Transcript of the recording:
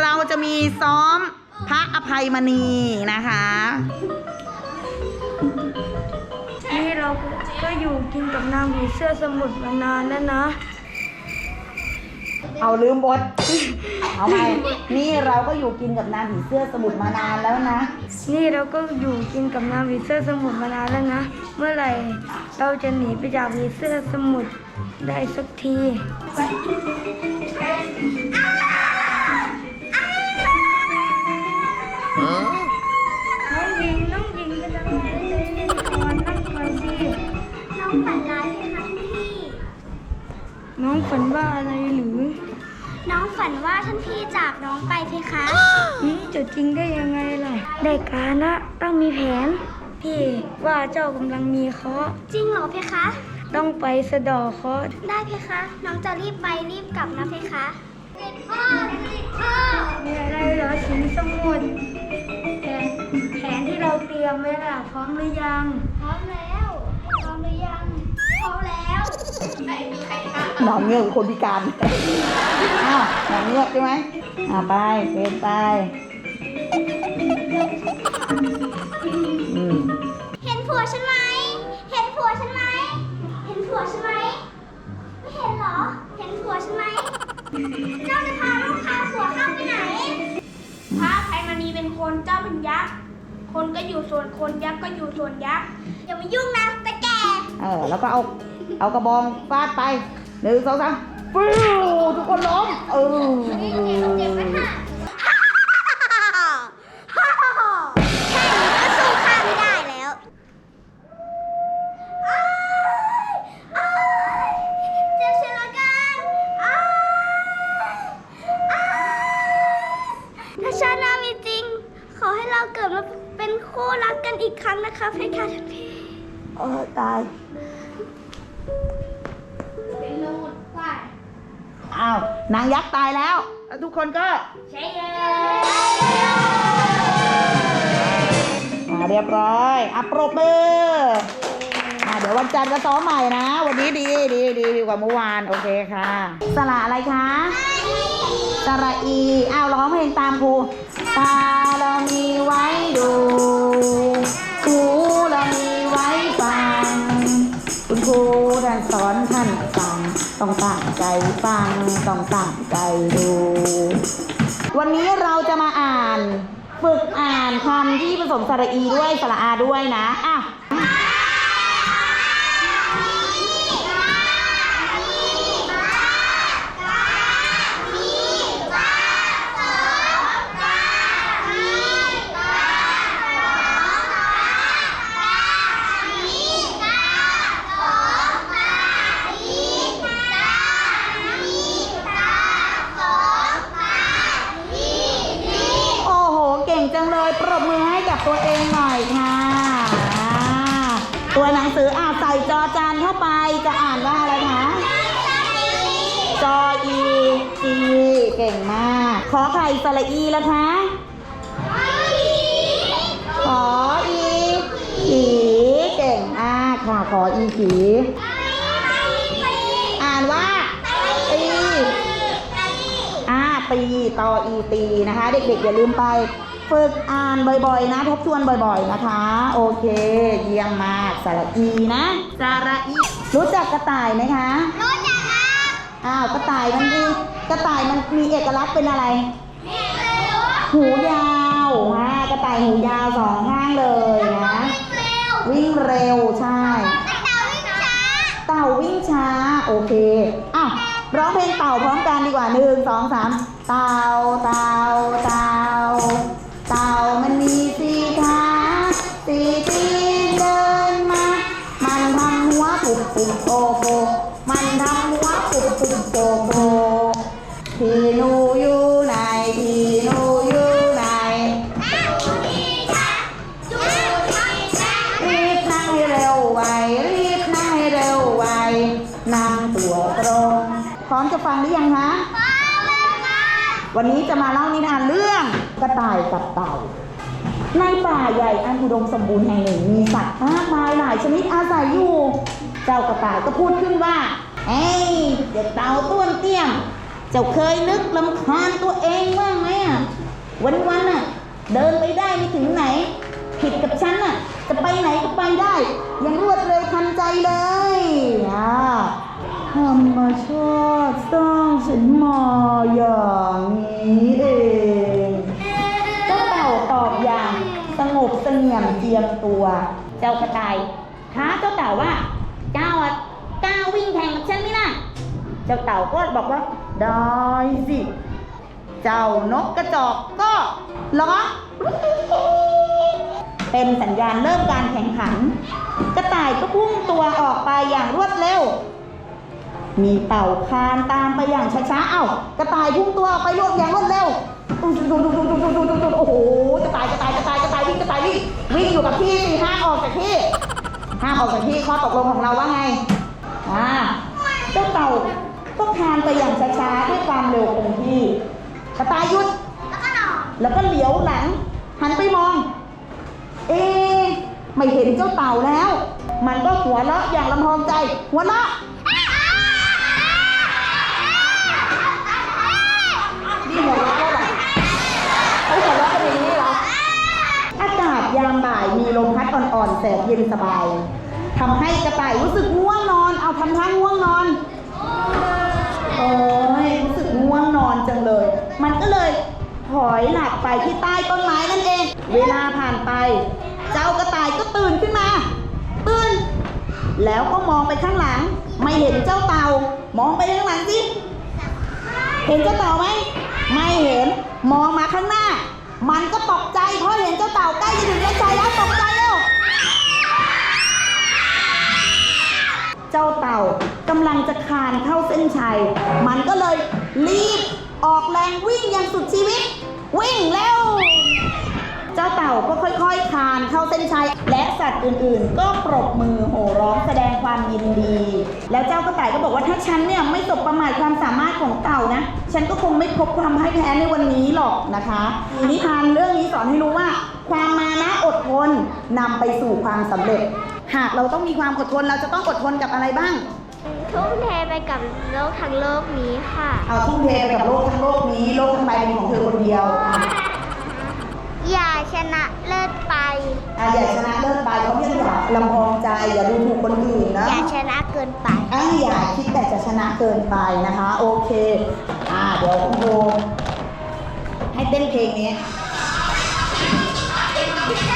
เราจะมีซ้อมพระอภัยมณีนะคะนี่เราก็อยู่กินกับนางผีเสื้อสมุทรมานานแล้วนะ เอาลืมบท เอาไหมนี่เราก็อยู่กินกับนางผีเสื้อสมุทรมานานแล้วนะ นี่เราก็อยู่กินกับนางผีเสื้อสมุทรมานานแล้วนะ เมื่อไหร่เราจะหนีไปจากผีเสื้อสมุทรได้สักที จากน้องไปเพคะหืมจะจริงได้ยังไงล่ะได้การละต้องมีแผน พี่ว่าเจ้ากำลังมีเคราะห์จริงเหรอเพคะ ต้องไปสะเดอเคราะห์ได้เพคะ น้องจะรีบไปรีบกลับนะเพคะติดพ่อติดพ่อมีอะไรเหรอสิงสมุทรแผนแผนที่เราเตรียมไว้ล่ะพร้อมหรือยัง พ หนอนเงือกคนพิการอ้าวหนอนเงือกใช่ไหมอ่าไปเป็นไปอืมเห็นผัวฉันไหม เห็นผัวฉันไหม เห็นผัวฉันไหม ไม่เห็นเหรอ เห็นผัวฉันไหมเจ้าจะพาลูกพาผัวเข้าไปไหน พระไพมณีเป็นคนเจ้าเป็นยักษ์ คนก็อยู่ส่วนคนยักษ์ก็อยู่ส่วนยักษ์ อย่ามายุ่งนะแต่แก เออ แล้วก็เอา เอากระบองฟาดไปหนึ่งสองสามฟิวทุกคนล้มเออเจ็บไหมค่ะฮ่าฮ่าฮ่าฮ่าฮ่าฮ่าแค่นี้ก็สู้ข้าไม่ได้แล้วเจษฎร์กันถ้าชาติน้ามีจริงขอให้เราเกิดมาเป็นคู่รักกันอีกครั้งนะคะเพคะท่านพี่เออตาย อ้าวนางยักษ์ตายแล้วแล้วทุกคนก็ใช่เลยอ่าเรียบร้อยอะปรบมืออ่าเดี๋ยววันจันทร์ก็ซ้อมใหม่นะ วันนี้ดีดีดีดีกว่าเมื่อวานโอเคค่ะ สระอะไรคะสระอีอ้าวร้องเพลงตามครูตาเรามีไว้ดูหูเรามีไว้ฟัง คุณครูท่านสอนท่านฟังต้องตั้งใจฟัง ต้องตั้งใจดู วันนี้เราจะมาอ่าน ฝึกอ่านคำที่ผสมสระอีด้วยสระอาด้วยนะอะโอ้โห เก่งจังเลย ปรบมือให้กับตัวเองหน่อยค่ะอ่าตัวหนังสืออ่าใส่ จอจานเข้าไปจะอ่านว่าอะไรคะจออีอีเก่งมาก ขอไข่สระอีแล้วคะขออีขีเก่งมากค่ะขออีขีอ่านว่าตีอ่าตีต่ออีตีนะคะ เด็กๆอย่าลืมไป ฝึกอ่านบ่อยๆ นะ ทบทวนบ่อยๆนะคะ โอเค เยี่ยมมากสระอีนะ สระอี รู้จักกระต่ายไหมคะ รู้จักครับอ้าวกระต่ายมันมีกระต่ายมันมีเอกลักษณ์เป็นอะไร หูยาวอ่ากระต่ายหูยาวสองข้างเลยนะเร็ววิ่งเร็วใช่เต่าวิ่งช้าเต่าวิ่งช้า โอเคอ้าวร้องเพลงเต่าพร้อมกันดีกว่าหนึ่งสองสามเต่าเต่าเต่า ปุบโปโปมันทำหัวปุบปุบโปโปพี่นูอยู่ไหนพี่นูอยู่ไหนรีบนั่งให้เร็วไวรีบนั่งให้เร็วไวนั่งตัวตรงพร้อมจะฟังหรือยังคะวันนี้จะมาเล่านิทานเรื่องกระต่ายกับเต่าในป่าใหญ่อันอุดมสมบูรณ์แห่งหนึ่งมีสัตว์มากมายหลายชนิดอาศัยอยู่ เจ้ากระต่ายก็พูดขึ้นว่าเอ้ยเด็กเต่าต้วนเตี้ยม เจ้าเคยนึกลำคาญตัวเองบ้างไหมอะวันวันๆน่ะ เดินไปได้ไม่ถึงไหน ผิดกับฉันน่ะ จะไปไหนก็ไปได้อยังรวดเร็วทันใจเลยอ่าธรรมชาติสร้างฉันมาอย่างนี้เองเจ้าเต่าตอบอย่าง สงบเสงี่ยมเจียมตัว เจ้ากระต่ายท้าเจ้าเต่าว่า ข่งกับฉันไหมล่ะ เจ้าเต่าก็บอกว่า ได้สิ เจ้านกกระจอกก็ร้องเป็นสัญญาณเริ่มการแข่งขัน กระต่ายก็พุ่งตัวออกไปอย่างรวดเร็ว มีเต่าคานตามไปอย่างช้าๆ เอ้ากระต่ายพุ่งตัวออกไปรวดอย่างรวดเร็วโอ้โหกระต่ายกระต่ายกระต่ายกระต่ายวิ่งกระต่ายวิ่งวิ่งอยู่กับที่ห้ามออกจากที่ห้ามออกจากที่ข้อตกลงของเราว่าไง อ่าเจ้าเต่าก็คลานไปอย่างช้าๆด้วยความเร็วคงที่กระต่ายหยุด แล้วก็นอนแล้วก็เหลียวหลัง หันไปมอง เอ๊ะไม่เห็นเจ้าเต่าแล้ว มันก็หัวเราะอย่างลำพองใจ หัวเราะนี่หัวเราะแล้วเหรอเขาหัวเราะกันอย่างนี้เหรอ อากาศยามบ่ายมีลมพัดอ่อนๆแสนเย็นสบายทำให้กระต่ายรู้สึกง่วงนอน เอาทำท่าง่วงนอน โอ้ยรู้สึกง่วงนอนจังเลย มันก็เลยถอยหลับไปที่ใต้ต้นไม้นั่นเอง เวลาผ่านไป เจ้ากระต่ายก็ตื่นขึ้นมา ตื่น แล้วก็มองไปข้างหลัง ไม่เห็นเจ้าเต่า มองไปข้างหลังสิ เห็นเจ้าเต่าไหม ไม่เห็น มองมาข้างหน้า มันก็ตกใจเพราะเห็นเจ้าเต่าใกล้จะถึงเส้นชัยแล้วตกใจแล้ว เจ้าเต่ากำลังจะคานเข้าเส้นชัย มันก็เลยรีบออกแรงวิ่งอย่างสุดชีวิต วิ่งเร็ว เจ้าเต่าก็ค่อยๆคานเข้าเส้นชัย และสัตว์อื่นๆ ก็ปรบมือโห่ร้องแสดงความยินดี แล้วเจ้ากระต่ายก็บอกว่าถ้าฉันเนี่ยไม่สบประมาทความสามารถของเต่านะ ฉันก็คงไม่พบความพ่ายแพ้ในวันนี้หรอกนะคะนิทานเรื่องนี้สอนให้รู้ว่า ความมานะอดทนนำไปสู่ความสำเร็จ หากเราต้องมีความอดทนเราจะต้องอดทนกับอะไรบ้าง ทุ่มเทไปกับโลกทั้งโลกนี้ค่ะ เอาทุ่มเทไปกับโลกทั้งโลกนี้โลกทั้งใบเป็นของเธอคนเดียวอย่าชนะเลิศไป อะอย่าชนะเลิศไปเขาไม่อยากลำพองใจอย่าดูถูกคนอื่นนะอย่าชนะเกินไป อะอย่าคิดแต่จะชนะเกินไปนะคะ โอเค อ่าเดี๋ยวคุณโบให้เต้นเพลงนี้เ